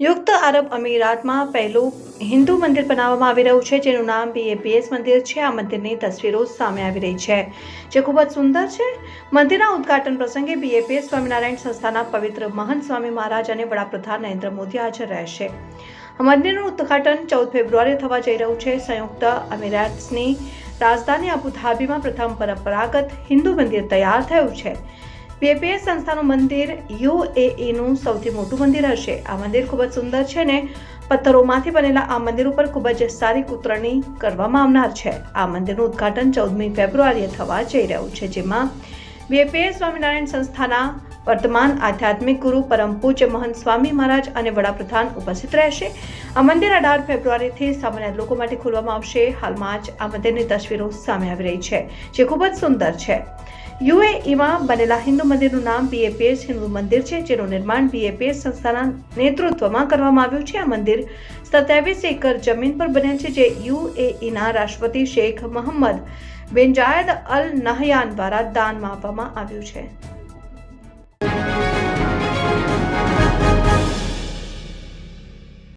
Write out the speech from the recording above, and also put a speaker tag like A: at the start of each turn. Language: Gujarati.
A: યુક્ત આરબ અમીરાતમાં પહેલું હિન્દુ મંદિર બનાવવામાં આવી રહ્યું છે, જેનું નામ બીએપીએસ મંદિર છે. આ મંદિરની તસવીરો સામે આવી રહી છે, જે ખૂબ જ સુંદર છે. મંદિરના ઉદ્ઘાટન પ્રસંગે બીએપીએસ સ્વામિનારાયણ સંસ્થાના પવિત્ર મહંત સ્વામી મહારાજ અને વડાપ્રધાન નરેન્દ્ર મોદી હાજર રહેશે. મંદિરનું ઉદ્ઘાટન ચૌદ ફેબ્રુઆરી થવા જઈ રહ્યું છે. સંયુક્ત અમીરાટ્સની રાજધાની અબુધાબીમાં પ્રથમ પરંપરાગત હિન્દુ મંદિર તૈયાર થયું છે. બીએપીએસ સંસ્થાનું મંદિર યુએઈનું સૌથી મોટું મંદિર હશે. આ મંદિર ખૂબ જ સુંદર છે ને પથ્થરોમાંથી બનેલા આ મંદિર ઉપર ખૂબ જ સારી કૂતરણી કરવામાં આવનાર છે. આ મંદિરનું ઉદ્ઘાટન ચૌદમી ફેબ્રુઆરીએ થવા જઈ રહ્યું છે, જેમાં બીએપીએ સ્વામિનારાયણ સંસ્થાના વર્તમાન આધ્યાત્મિક ગુરુ પરમ પૂજ્ય મહંત સ્વામી મહારાજ અને વડાપ્રધાન ઉપસ્થિત રહેશે. આ મંદિર અઢાર ફેબ્રુઆરીથી સામાન્ય લોકો માટે ખોલવામાં આવશે. હાલમાં જ આ મંદિરની તસવીરો સામે આવી રહી છે, જે ખૂબ જ સુંદર છે. યુએઈમાં બનેલા હિન્દુ મંદિરનું નામ બીએપીએસ હિન્દુ મંદિર છે, જેનું નિર્માણ બીએપીએસ સંસ્થાના નેતૃત્વમાં કરવામાં આવ્યું છે. આ મંદિર સત્યાવીસ એકર જમીન પર બનેલ છે, જે યુએઈના રાષ્ટ્રપતિ શેખ મોહમ્મદ બિન જાયદ અલ નહયાન દ્વારા દાનમાં આપવામાં આવ્યું છે.